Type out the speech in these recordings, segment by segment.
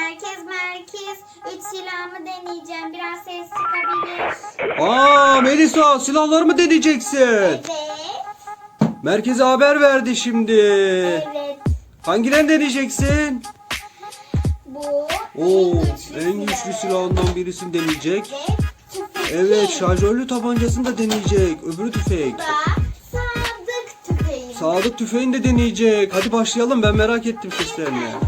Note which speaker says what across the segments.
Speaker 1: Merkez merkez. Üç silahımı deneyeceğim. Biraz ses çıkabilir.
Speaker 2: Aa Melisa silahları mı deneyeceksin?
Speaker 1: Evet.
Speaker 2: Merkeze haber verdi şimdi.
Speaker 1: Evet.
Speaker 2: Hangilerini deneyeceksin?
Speaker 1: Bu
Speaker 2: Oo,
Speaker 1: en güçlü,
Speaker 2: silahından birisini deneyecek.
Speaker 1: Evet.
Speaker 2: Evet şarjörlü tabancasını da deneyecek. Öbürü tüfek.
Speaker 1: Da sadık tüfeği.
Speaker 2: Sağlık tüfeğini de deneyecek. Hadi başlayalım ben merak ettim seslerini.
Speaker 1: Başlayalım.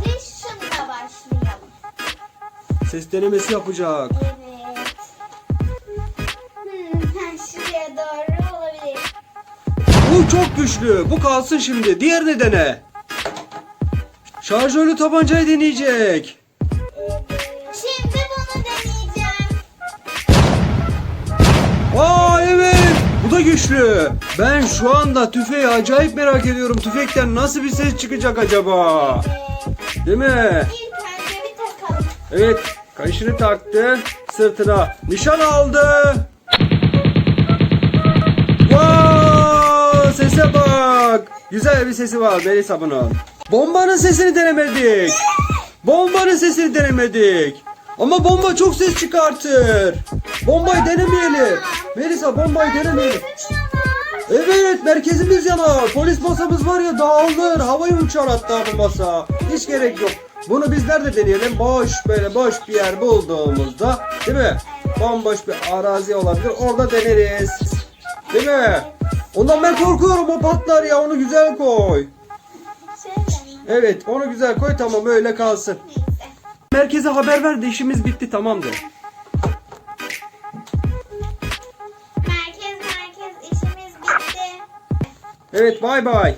Speaker 2: Ses denemesi yapacak.
Speaker 1: Evet. Hmm, şuraya doğru olabilir.
Speaker 2: Bu çok güçlü. Bu kalsın şimdi. Diğerini dene. Şarjörlü tabancayı deneyecek.
Speaker 1: Şimdi bunu deneyeceğim.
Speaker 2: Aa evet. Bu da güçlü. Ben şu anda tüfeği acayip merak ediyorum. Tüfekten nasıl bir ses çıkacak acaba? Değil mi?
Speaker 1: Bir takalım.
Speaker 2: Evet. Kayışını taktı. Sırtına nişan aldı. Vaa! Sese bak. Güzel bir sesi var Melisa bunun. Bombanın sesini denemedik. Bombanın sesini denemedik. Ama bomba çok ses çıkartır. Bombayı denemeyelim. Melisa bombayı denemeyelim. Evet merkezimiz yanar. Polis masamız var ya dağılır. Havaya uçar hatta bu masa. Hiç gerek yok. Bunu bizler de deneyelim. Boş böyle boş bir yer bulduğumuzda değil mi? Bomboş bir arazi olabilir. Orada deneriz. Değil mi? Ondan ben korkuyorum o patlar ya onu güzel koy. Evet onu güzel koy tamam öyle kalsın. Merkeze haber ver de işimiz bitti tamamdır.
Speaker 1: Merkez merkez işimiz bitti.
Speaker 2: Evet bay bay.